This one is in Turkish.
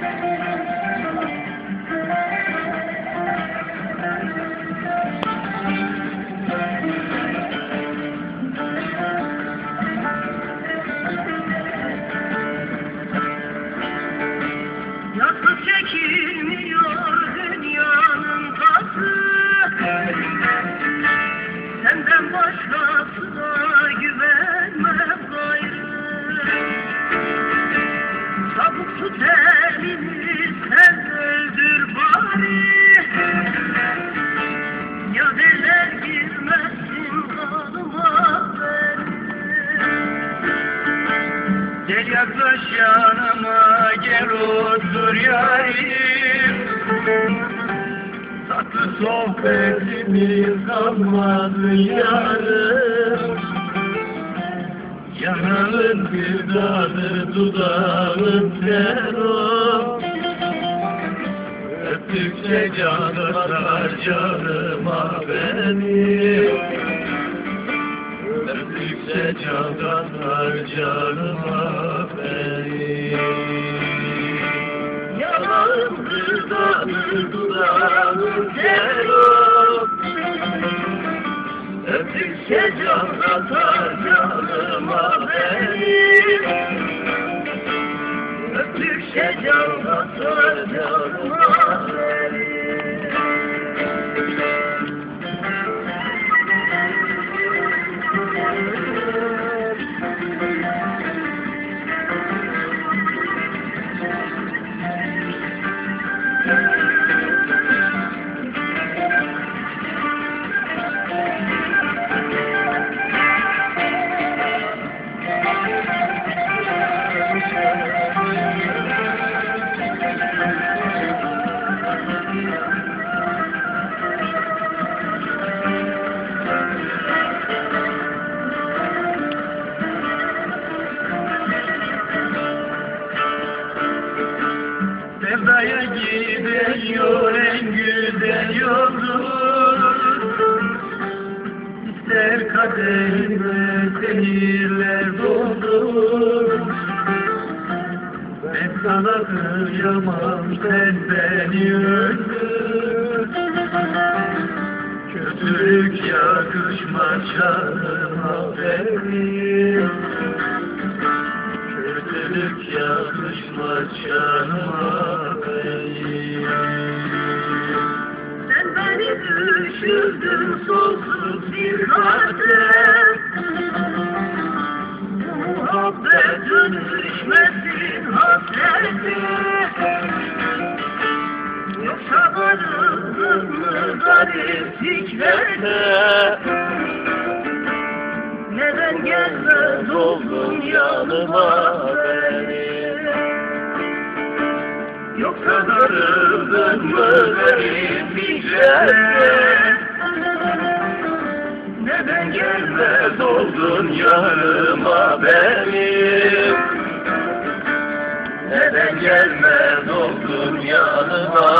Thank you. Gel yaklaş yanıma gel otur yarim Tatlı sohbetimiz kalmadı yarım. Yanağın bir dadı dudağın ter o Öptükçe can atar canıma benim. Öptükçe can atar canıma Öptükçe can atar canıma benim Öptükçe can atar canıma Sevdaya gidiyor en güzel yoldur. İster kaderime zehirler doldur. Ben sana kıyamam sen beni öldür. Kötülük yakışmaz canıma benim Kötülük yakışmaz canıma Sen beni düşürdün sonsuz bir kalpten Bu muhabbet dönüşmesin hasrete Yoksa darıldın mı garip fikrete Neden gelmez oldun yanıma benim Garip fikrete Neden gelmez oldun yanıma benim Neden gelmez oldun yanıma